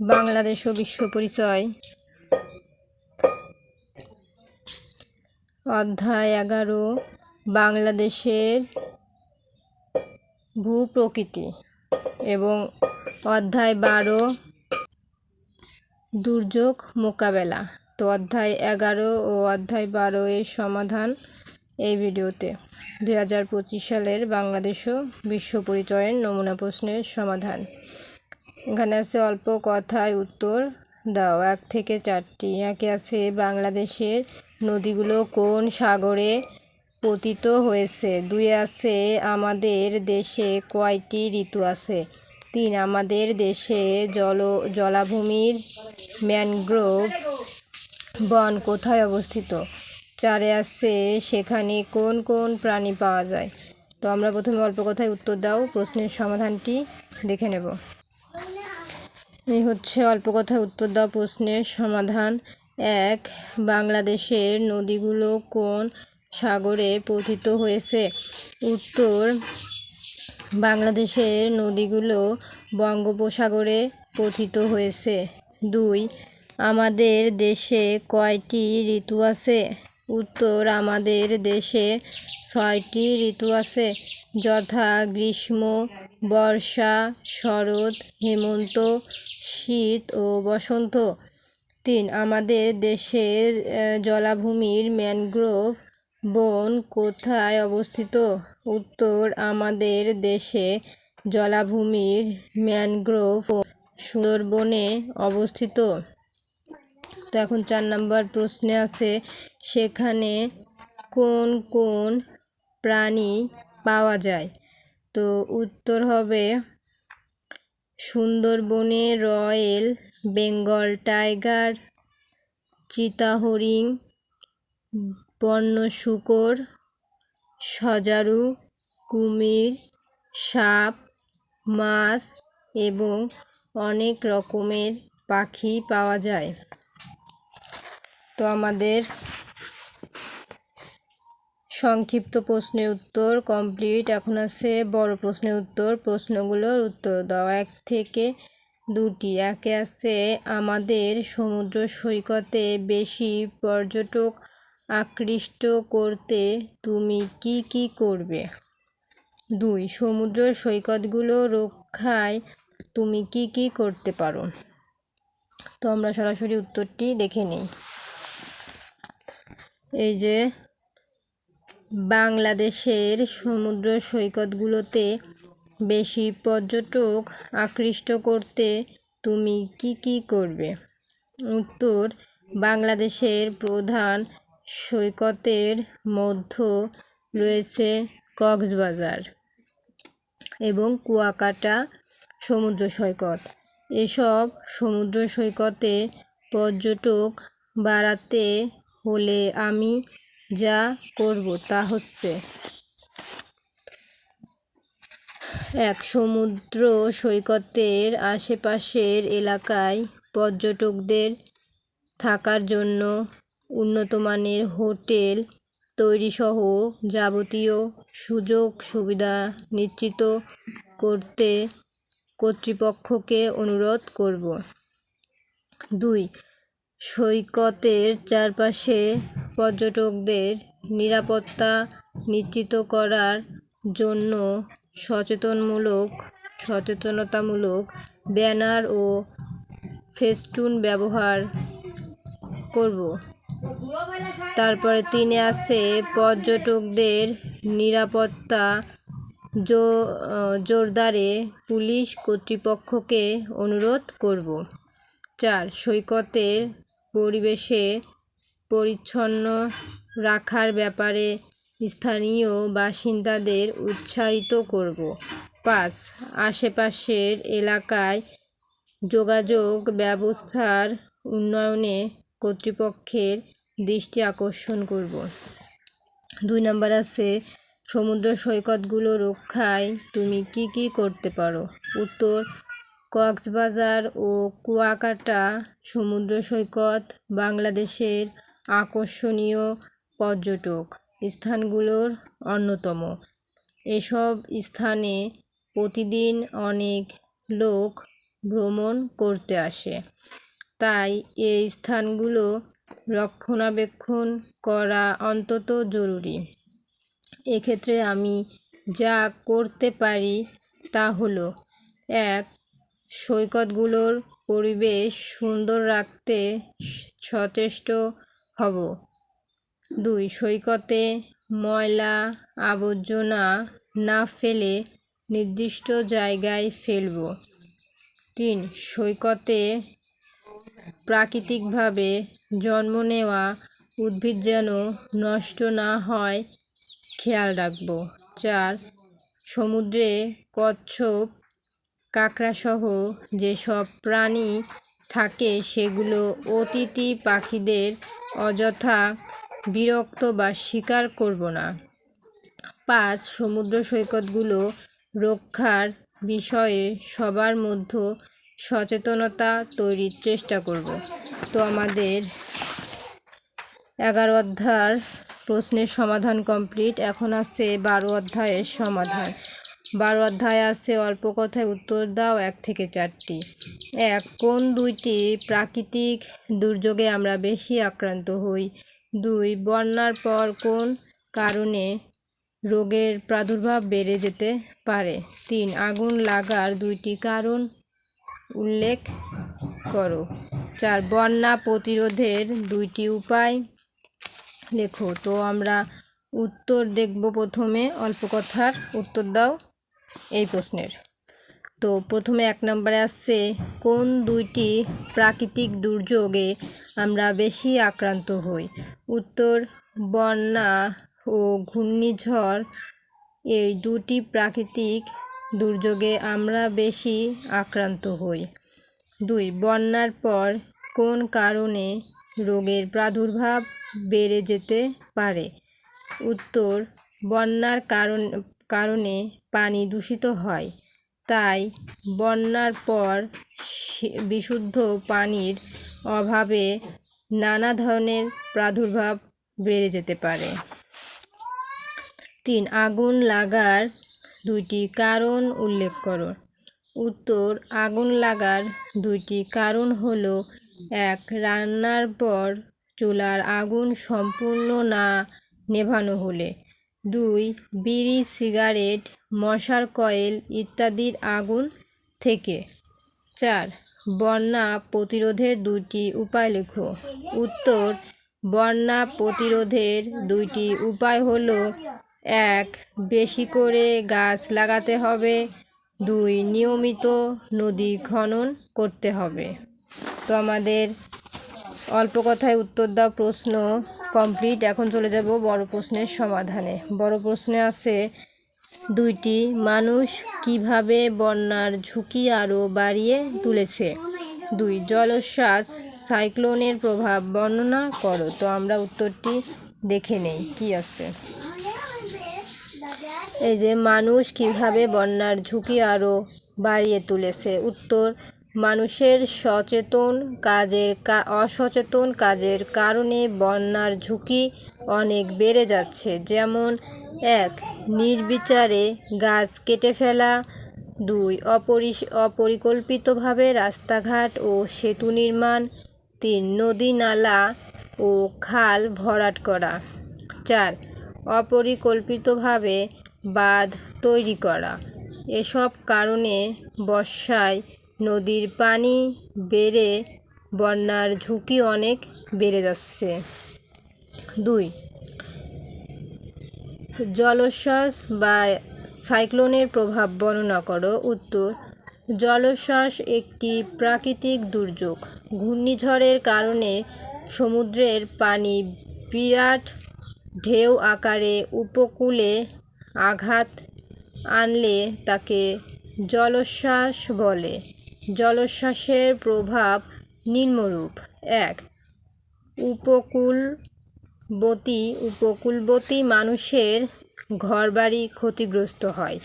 বাংলাদেশ ও বিশ্ব পরিচয়। অধ্যায় এগারো, বাংলাদেশের ভূপ্রকৃতি এবং অধ্যায় বারো, দুর্যোগ মোকাবেলা। তো অধ্যায় এগারো ও অধ্যায় বারো এর সমাধান এই ভিডিওতে। দুই হাজার পঁচিশ সালের বাংলাদেশ ও বিশ্ব পরিচয়ের নমুনা প্রশ্নের সমাধান। এখানে আছে অল্প কথায় উত্তর দাও। এক থেকে চারটি। একে আছে, বাংলাদেশের নদীগুলো কোন সাগরে পতিত হয়েছে? দুই আছে, আমাদের দেশে কয়টি ঋতু আছে? তিন, আমাদের দেশে জল, জলাভূমির ম্যানগ্রোভ বন কোথায় অবস্থিত? চারে আছে সেখানে কোন কোন প্রাণী পাওয়া যায়? তো আমরা প্রথমে অল্প কথায় উত্তর দাও, প্রশ্নের সমাধানটি দেখে নেব। এই হচ্ছে অল্প কথায় উত্তর দাও, প্রশ্নের সমাধান এক, বাংলাদেশের নদীগুলো কোন সাগরে পতিত হয়েছে? উত্তর, বাংলাদেশের নদীগুলো বঙ্গোপসাগরে পতিত হয়েছে। দুই, আমাদের দেশে কয়টি ঋতু আছে? উত্তর আমাদের দেশে ছয়টি ঋতু আছে। যথা গ্রীষ্ম, বর্ষা, শরৎ, হেমন্ত, শীত ও বসন্ত। তিন, আমাদের দেশের জলাভূমির ম্যানগ্রোভ বন কোথায় অবস্থিত? উত্তর আমাদের দেশে জলাভূমির ম্যানগ্রোভ সুন্দরবনে অবস্থিত। তো এখন চার নম্বর প্রশ্নে আছে, সেখানে কোন কোন প্রাণী পাওয়া যায়? তো উত্তর হবে সুন্দরবনে রয়েল বেঙ্গল টাইগার চিতা হরিণ বন্য শূকর সজারু, কুমির, সাপ, মাছ এবং অনেক রকমের পাখি পাওয়া যায়। তো আমাদের সংক্ষিপ্ত প্রশ্নের উত্তর কমপ্লিট এখন আছে বড় প্রশ্নের উত্তর। প্রশ্নগুলোর উত্তর দাও। এক থেকে দুটি। একে আছে আমাদের সমুদ্র সৈকতে বেশি পর্যটক আকৃষ্ট করতে তুমি কি কি করবে? দুই। সমুদ্র সৈকতগুলো রক্ষায় তুমি কি কি করতে পারো? তো আমরা সরাসরি উত্তরটি দেখে নিই। এই যে বাংলাদেশের সমুদ্র সৈকতগুলোতে বেশি পর্যটক আকৃষ্ট করতে তুমি কি কি করবে? উত্তর, বাংলাদেশের প্রধান সৈকতের মধ্য রয়েছে কক্সবাজার এবং কুয়াকাটা সমুদ্র সৈকত। এসব সমুদ্র সৈকতে পর্যটক বাড়াতে হলে আমি যা করব তা হচ্ছে এক সমুদ্র সৈকতের আশেপাশের এলাকায় পর্যটকদের থাকার জন্য উন্নত মানের হোটেল তৈরিসহ যাবতীয় সুযোগ সুবিধা নিশ্চিত করতে কর্তৃপক্ষকে অনুরোধ করব। দুই সৈকতের চারপাশে পর্যটকদের নিরাপত্তা নিশ্চিত করার জন্য সচেতনমূলক, সচেতনতামূলক ব্যানার ও ফেস্টুন ব্যবহার করব। তারপরে তিনে আছে পর্যটকদের নিরাপত্তা জোরদারে পুলিশ কর্তৃপক্ষকে অনুরোধ করব। চার, সৈকতের পরিবেশে পরিচ্ছন্ন রাখার ব্যাপারে স্থানীয় বাসিন্দাদের উৎসাহিত করব। পাঁচ, আশেপাশের এলাকায় যোগাযোগ ব্যবস্থার উন্নয়নে কর্তৃপক্ষের দৃষ্টি আকর্ষণ করব। দুই নম্বর আছে, সমুদ্র সৈকতগুলো রক্ষায় তুমি কি কি করতে পারো? উত্তর কক্সবাজার ও কুয়াকাটা সমুদ্র সৈকত বাংলাদেশের আকর্ষণীয় পর্যটক স্থানগুলোর অন্যতম। এসব স্থানে প্রতিদিন অনেক লোক ভ্রমণ করতে আসে। তাই এই স্থানগুলো রক্ষণাবেক্ষণ করা অন্তত জরুরি। এক্ষেত্রে আমি যা করতে পারি তা হলো, এক সৈকতগুলোর পরিবেশ সুন্দর রাখতে সচেষ্ট হব। দুই, সৈকতে ময়লা আবর্জনা না ফেলে নির্দিষ্ট জায়গায় ফেলব। তিন, সৈকতে প্রাকৃতিকভাবে জন্ম নেওয়া উদ্ভিদ যেন নষ্ট না হয়, খেয়াল রাখব। চার, সমুদ্রে কচ্ছপ কাঁকড়াসহ যেসব প্রাণী থাকে, সেগুলো অতিথি পাখিদের অযথা বিরক্ত বা শিকার করব না। পাঁচ, সমুদ্র সৈকতগুলো রক্ষার বিষয়ে সবার মধ্যে সচেতনতা তৈরির চেষ্টা করব। তো আমাদের এগারো অধ্যায় প্রশ্নের সমাধান কমপ্লিট। এখন আছে বারো অধ্যায়ের সমাধান। বারো অধ্যায় আছে, অল্প কথায় উত্তর দাও, এক থেকে চারটি। এক, কোন দুইটি প্রাকৃতিক দুর্যোগে আমরা বেশি আক্রান্ত হই? দুই, বন্যার পর কোন কারণে রোগের প্রাদুর্ভাব বেড়ে যেতে পারে? তিন, আগুন লাগার দুইটি কারণ উল্লেখ করো। চার, বন্যা প্রতিরোধের দুইটি উপায় লেখো। তো আমরা উত্তর দেখব প্রথমে, অল্প কথার উত্তর দাও। এই প্রশ্নের। তো প্রথমে এক নম্বরে আসছে, কোন দুইটি প্রাকৃতিক দুর্যোগে আমরা বেশি আক্রান্ত হই? উত্তর, বন্যা ও ঘূর্ণিঝড়। এই দুটি প্রাকৃতিক দুর্যোগে আমরা বেশি আক্রান্ত হই। দুই, বন্যার পর কোন কারণে রোগের প্রাদুর্ভাব বেড়ে যেতে পারে? উত্তর, বন্যার কারণ কারণে পানি দূষিত হয়। তাই বন্যার পর বিশুদ্ধ পানির অভাবে নানা ধরনের প্রাদুর্ভাব বেড়ে যেতে পারে। তিন, আগুন লাগার দুইটি কারণ উল্লেখ করো। উত্তর, আগুন লাগার দুইটি কারণ হলো, এক, রান্নার পর চুলার আগুন সম্পূর্ণ না নেভানো হলে। দুই, বিড়ি, সিগারেট, মশার কয়েল ইত্যাদির আগুন থেকে। চার, বন্যা প্রতিরোধের দুইটি উপায় লেখো। উত্তর, বন্যা প্রতিরোধের দুইটি উপায় হলো, এক, বেশি করে গাছ লাগাতে হবে। দুই, নিয়মিত নদী খনন করতে হবে। তো আমাদের অল্প কথায় উত্তর দাও প্রশ্ন। কমপ্লিট। এখন চলে যাব বড় প্রশ্নের সমাধানে। বড় প্রশ্নে আছে দুইটি, মানুষ কীভাবে বন্যার ঝুঁকি আরও বাড়িয়ে তুলেছে? দুই, জলোচ্ছ্বাস, সাইক্লোনের প্রভাব বর্ণনা করো। তো আমরা উত্তরটি দেখে নেই, কি আছে? এই যে, মানুষ কীভাবে বন্যার ঝুঁকি আরও বাড়িয়ে তুলেছে? উত্তর মানুষের সচেতন কাজের অসচেতন কাজের কারণে বন্যার ঝুঁকি অনেক বেড়ে যাচ্ছে। যেমন, এক, নির্বিচারে গাছ কেটে ফেলা। দুই অপরিস অপরিকল্পিতভাবে রাস্তাঘাট ও সেতু নির্মাণ। তিন, নদী নালা ও খাল ভরাট করা। চার, অপরিকল্পিতভাবে বাঁধ তৈরি করা। এসব কারণে বর্ষায় নদীর পানি বেড়ে বন্যার ঝুঁকি অনেক বেড়ে যাচ্ছে। দুই জলোচ্ছ্বাস বা সাইক্লোনের প্রভাব বর্ণনা করো। উত্তর জলোচ্ছ্বাস একটি প্রাকৃতিক দুর্যোগ। ঘূর্ণিঝড়ের কারণে সমুদ্রের পানি বিরাট ঢেউ আকারে উপকূলে আঘাত আনলে তাকে জলোচ্ছ্বাস বলে। জলোচ্ছ্বাসের প্রভাব নিম্নরূপ। এক উপকূলবতী উপকূলবতী মানুষের ঘরবাড়ি ক্ষতিগ্রস্ত হয়।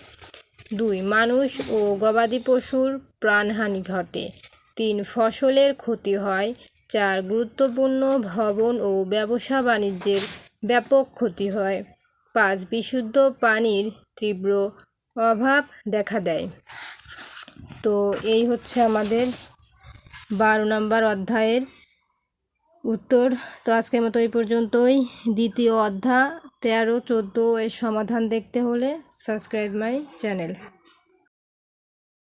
দুই, মানুষ ও গবাদি পশুর প্রাণহানি ঘটে। তিন, ফসলের ক্ষতি হয়। চার, গুরুত্বপূর্ণ ভবন ও ব্যবসা বাণিজ্যের ব্যাপক ক্ষতি হয়। পাঁচ, বিশুদ্ধ পানির তীব্র অভাব দেখা দেয়। তো এই হচ্ছে আমাদের বারো নম্বর অধ্যায়ের উত্তর। তো আজকের মতো এই পর্যন্তই। দ্বিতীয় অধ্যায়, তেরো, চোদ্দ, এর সমাধান দেখতে হলে সাবস্ক্রাইব মাই চ্যানেল